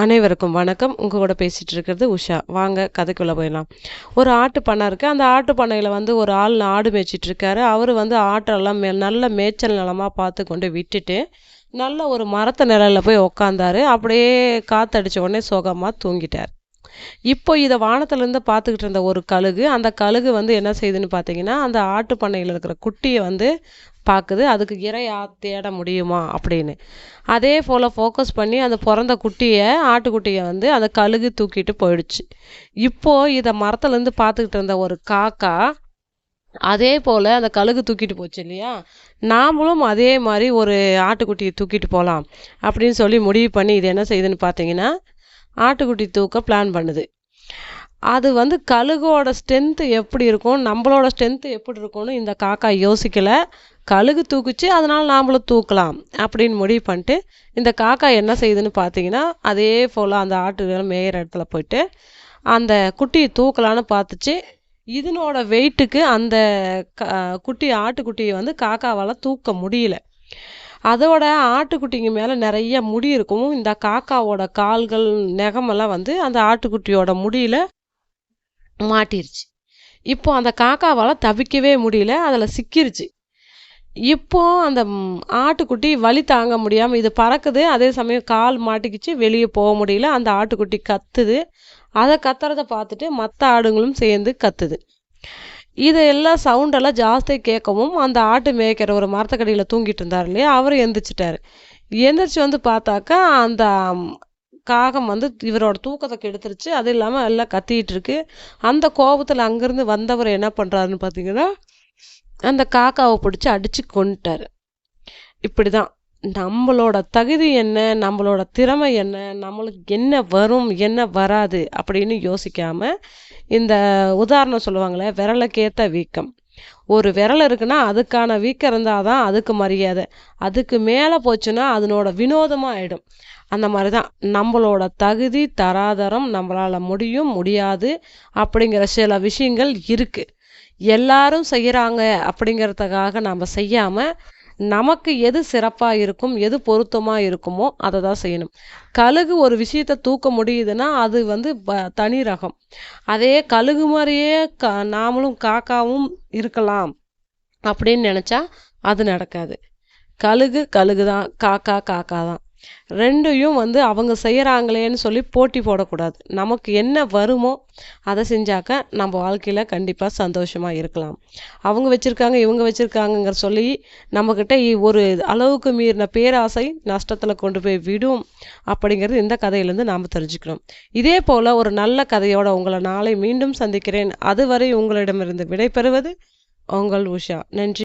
அனைவருக்கும் வணக்கம். உங்கள் கூட பேசிகிட்டு இருக்கிறது உஷா. வாங்க கதைக்குள்ளே போயிடலாம். ஒரு ஆட்டு பண்ணை இருக்குது அந்த ஆட்டு பண்ணையில் வந்து ஒரு ஆள் ஆடு மேய்ச்சிட்டு இருக்காரு. அவர் வந்து ஆட்டெல்லாம் மே நல்ல மேய்ச்சல் நிலமாக பார்த்து கொண்டு விட்டுட்டு நல்ல ஒரு மரத்து நிழலில் போய் உக்காந்தாரு. அப்படியே காற்றடிச்ச உடனே சுகமாக தூங்கிட்டார். இப்போ இதை வானத்துலேருந்து பார்த்துக்கிட்டு இருந்த ஒரு கழுகு அந்த கழுகு வந்து என்ன செய்யுதுன்னு பார்த்தீங்கன்னா அந்த ஆட்டு பண்ணையில் இருக்கிற குட்டியை வந்து பார்க்குது அதுக்கு இறையா தேட முடியுமா அப்படின்னு. அதே போல் ஃபோக்கஸ் பண்ணி அந்த பிறந்த குட்டியை ஆட்டுக்குட்டியை வந்து அந்த கழுகு தூக்கிட்டு போயிடுச்சு. இப்போது இதை மரத்துலேருந்து பார்த்துக்கிட்டு இருந்த ஒரு காக்கா அதே போல் அந்த கழுகு தூக்கிட்டு போச்சு இல்லையா? நாமளும் அதே மாதிரி ஒரு ஆட்டுக்குட்டியை தூக்கிட்டு போகலாம் அப்படின்னு சொல்லி முடிவு பண்ணி இது என்ன செய்யுதுன்னு பார்த்தீங்கன்னா ஆட்டுக்குட்டி தூக்க பிளான் பண்ணுது. அது வந்து கழுகோட ஸ்ட்ரென்த்து எப்படி இருக்கும் நம்மளோட ஸ்ட்ரென்த்து எப்படி இருக்கும்னு இந்த காக்கா யோசிக்கலை. கழுகு தூக்குச்சு அதனால் நாமளும் தூக்கலாம் அப்படின்னு முடிவு பண்ணிட்டு இந்த காக்கா என்ன செய்யுதுன்னு பார்த்தீங்கன்னா அதே போல் அந்த ஆட்டுகள் மேயிற இடத்துல போயிட்டு அந்த குட்டியை தூக்கலான்னு பார்த்துச்சு. இதனோட வெயிட்டுக்கு அந்த க குட்டி ஆட்டுக்குட்டியை வந்து காக்காவால் தூக்க முடியல. அதோட ஆட்டுக்குட்டிங்க மேலே நிறைய முடி இருக்கும். இந்த காக்காவோட கால்கள் நெகமெல்லாம் வந்து அந்த ஆட்டுக்குட்டியோட முடியில் மாட்டிருச்சு. இப்போ அந்த காக்காவால் தவிக்கவே முடியல அதில் சிக்கிருச்சு. இப்போ அந்த ஆட்டுக்குட்டி வலி தாங்க முடியாமல் இது பறக்குது. அதே சமயம் கால் மாட்டிக்கிச்சு வெளியே போக முடியல. அந்த ஆட்டுக்குட்டி கத்துது. அதை கத்துறத பார்த்துட்டு மற்ற ஆடுங்களும் சேர்ந்து கத்துது. இது எல்லாம் சவுண்டெல்லாம் ஜாஸ்தி கேட்கவும் அந்த ஆட்டு மேய்க்கிற ஒரு மரத்தக்கடியில் தூங்கிட்டு இருந்தார் இல்லையா? அவர் எந்திரிச்சிட்டாரு. எந்திரிச்சு வந்து பார்த்தாக்கா அந்த காகம் வந்து இவரோட தூக்கத்தை கெடுத்துருச்சு. அது இல்லாமல் எல்லாம் கத்திக்கிட்டு இருக்கு. அந்த கோபத்தில் அங்கேருந்து வந்தவர் என்ன பண்ணுறாருன்னு பார்த்தீங்கன்னா அந்த காக்காவை பிடிச்சி அடித்து கொண்டுட்டார் இப்படி தான் நம்மளோட தகுதி என்ன? நம்மளோட திறமை என்ன? நம்மளுக்கு என்ன வரும்? என்ன வராது? அப்படின்னு யோசிக்காமல் இந்த உதாரணம் சொல்லுவாங்களே விரலுக்கேற்ற வீக்கம். ஒரு விரல் இருக்குன்னா அதுக்கான வீக்கம் இருந்தால் தான் அதுக்கு மரியாதை. அதுக்கு மேலே போச்சுன்னா அதனோட வினோதமாக ஆகிடும் அந்த மாதிரி தான் நம்மளோட தகுதி தராதரம் நம்மளால் முடியும் முடியாது அப்படிங்கிற சில விஷயங்கள் இருக்குது எல்லாரும் செய்கிறாங்க அப்படிங்கிறதுக்காக நம்ம செய்யாமல் நமக்கு எது சிறப்பாக இருக்கும் எது பொருத்தமாக இருக்குமோ அதை தான் செய்யணும். கழுகு ஒரு விஷயத்த தூக்க முடியுதுன்னா அது வந்து ப தனி ரகம். அதே கழுகு மாதிரியே க நாமளும் காக்காவும் இருக்கலாம் அப்படின்னு நினச்சா அது நடக்காது. கழுகு கழுகு தான் காக்கா காக்கா தான் ரெண்டையும் வந்து அவங்க செய்கிறாங்களேன்னு சொல்லி போட்டி போடக்கூடாது. நமக்கு என்ன வருமோ அதை செஞ்சாக்க நம்ம வாழ்க்கையில் கண்டிப்பாக சந்தோஷமாக இருக்கலாம். அவங்க வச்சுருக்காங்க இவங்க வச்சுருக்காங்கங்கிற சொல்லி நம்மக்கிட்ட ஒரு அளவுக்கு மீறின பேராசை நஷ்டத்தில் கொண்டு போய் விடும் அப்படிங்கிறது இந்த கதையிலேருந்து நாம் தெரிஞ்சுக்கணும். இதே போல் ஒரு நல்ல கதையோட உங்களை நாளை மீண்டும் சந்திக்கிறேன். அதுவரை உங்களிடமிருந்து விடைபெறுவது உங்கள் உஷா. நன்றி.